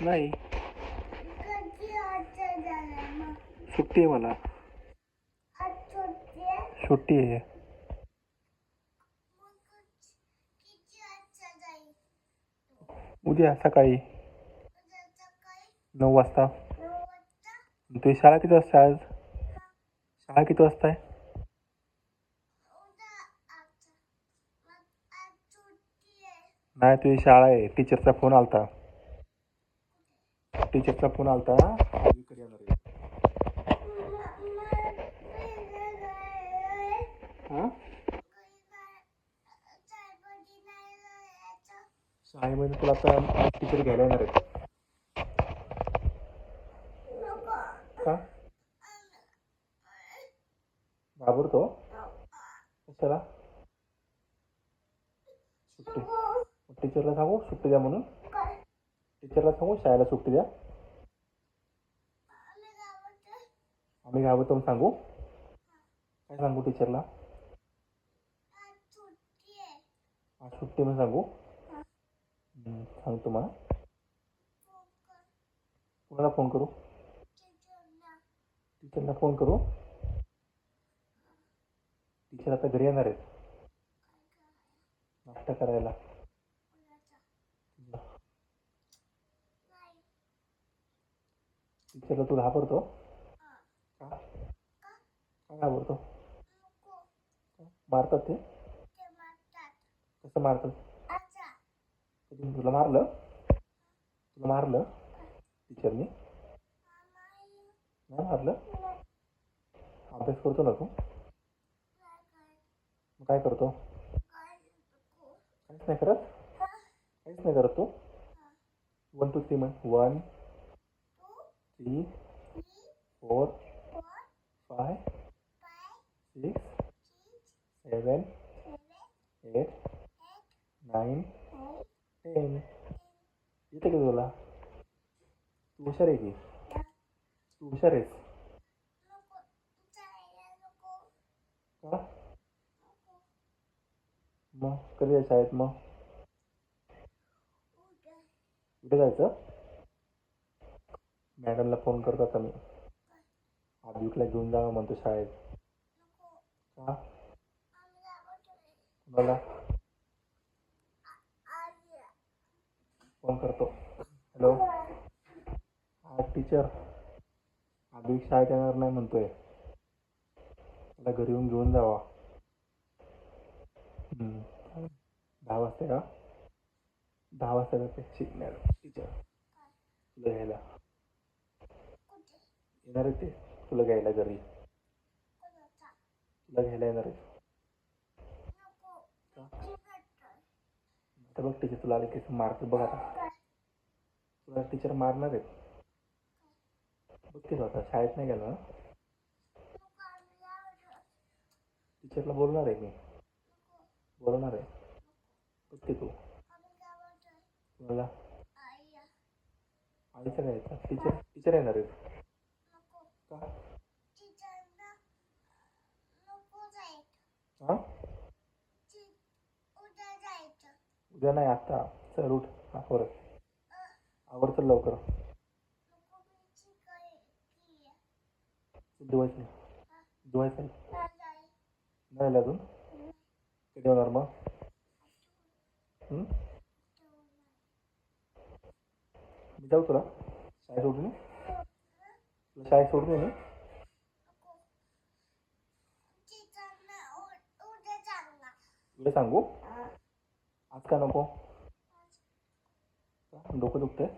नाही. सुट्टी आहे मला. सुट्टी आहे. उद्या सकाळी नऊ वाजता. तुझी शाळा किती वाजता आज? शाळा किती वाजता आहे उद्या आता मग आज सुट्टी आहे नाही तुझी शाळा आहे. टीचरचा फोन आलता. टीचरचा फोन आलता. आधी येणार आहे हां शाळेमध्ये तुला आता टीचर घ्यायला येणार आहेत. का? घाबरतो? कशाला? सुट्टी. टीचरला सांगू सुट्टी द्या म्हणून. टीचरला सांगू शाळेला सुट्टी द्या. आम्ही घाबरतो म्हणून सांगू. काय सांगू टीचरला आज सुट्टी म्हणून सांगू. सांगतो मला कोणाला फोन करू? टीचरला फोन करू. टीचर आता घरी येणार आहेत. नाश्ता करायला. टीचरला तू घाबरतो. का का घाबरतो. मारतात ते? कसं मारतात? तुला मारलं? तुला मारलं? टीचरनी? नाही मारलं? अभ्यास करतो ना तू. मग काय करतो? काहीच नाही करत? काहीच नाही करत तू? वन टू थ्री म्हण. One three four five six seven eight nine ten. येते का तुला? तू हुशार आहे की? तू हुशार आहेस. का? मग कधी जायचं शाळेत मग? कुठे जायचं? मॅडमला फोन करतो आता मी. आदिकला घेऊन जावा म्हणतो शाळेत. का? कुणाला? फोन करतो. हॅलो? हा टीचर. आदिक शाळेत येणार नाही म्हणतोय. त्याला घरी येऊन घेऊन जावा. दहा वाजता का? दहा वाजता जाते. शिक मॅडम टीचर. तुला घ्यायला येणार आहे ते? तुला घ्यायला घरी. तुला घ्यायला येणार आहे. आता बघ टीचर तुला आले की मारतात बघ आता. तुला टीचर मारणार आहेत. बघ की आता शाळेत नाही गेलो ना? टीचरला बोलणार आहे मी. बोलणार आहे. बघ तू. मला आईचं काय टीचर टीचर येणार आहेत. हा? उद्या नाही आत्ता. चल उठ. आवर आवर चल लवकर धुवायचं धुवायचं नाही आलं अजून? कधी होणार मग? मी जाऊ तुला. शाळेत सोडून? ये? तुला शाळेत सोडून ये तुला सांगू? आज का नको? डोकं दुखतंय?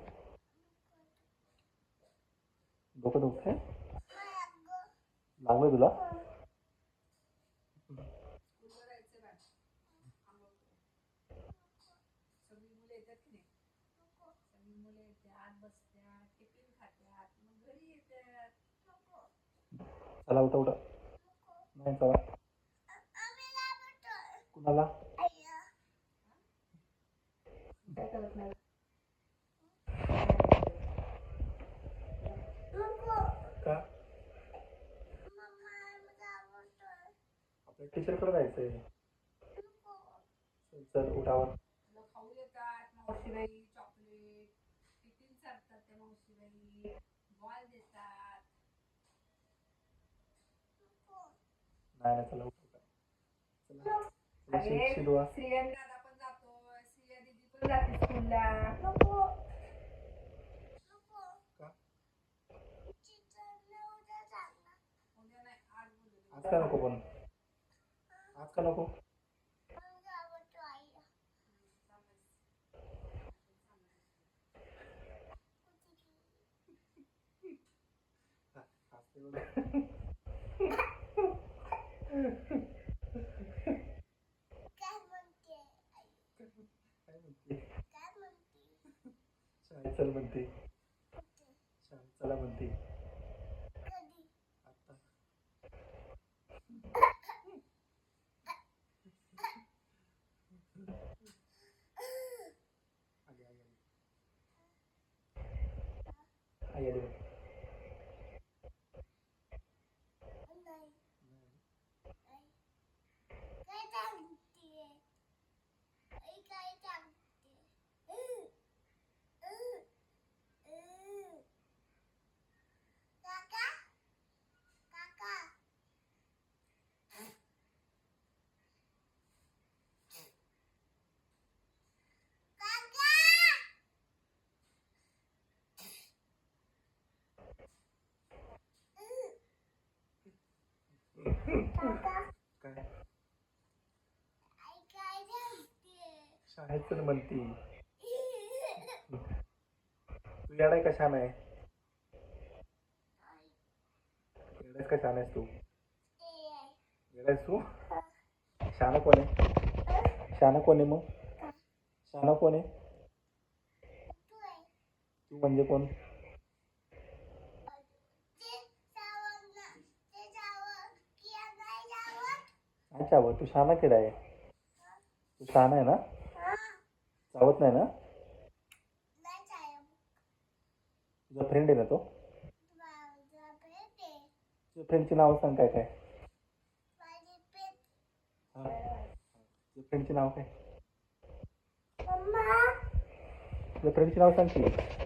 डोकं दुखतंय? लागलं तुला? मुलं येतात की नाही? मुलं येतात बसतात टिफिन मग चला उठा उठा. नाही चला. कुणाला? काय करत नाही का? आपल्या टीचरकडे जायचंय. चल चल उठावर मावशीबाई चॉकलेट टिफिन चालतात त्या मावशीबाई. बॉल देतात. नाही नाही चला. उठू का चला श्रियन दादा पण जातो श्रिया पण जाते स्कूलला. आज का नको पण आज का नको? मला आवडतो आईला आज ते बघ. काय म्हणते आई काय म्हणते काय म्हणते शाळेत चल म्हणते. चला म्हणते कधी आता आली, आली, आली. आई आली बघ. नाही आई काय सांगते आई काय सांगते अं, अं, अं. काका काका काका काका काय आई शाळेत म्हणते. तू येडाय का छान आहे? येडायस का छान आहेस तू? येडायस तू? शान कोण आहे? शाना कोण आहे मग? शाना कोण आहे? तू म्हणजे कोण? नाही चावत तू शाना किडा आहे. तू शाना आहे ना? चावत नाही ना? तुझा फ्रेंड आहे ना तो? तुझ्या फ्रेंडची नाव सांग काय काय? तुझ्या फ्रेंडचे नाव काय? तुझ्या फ्रेंडचे नाव सांग की.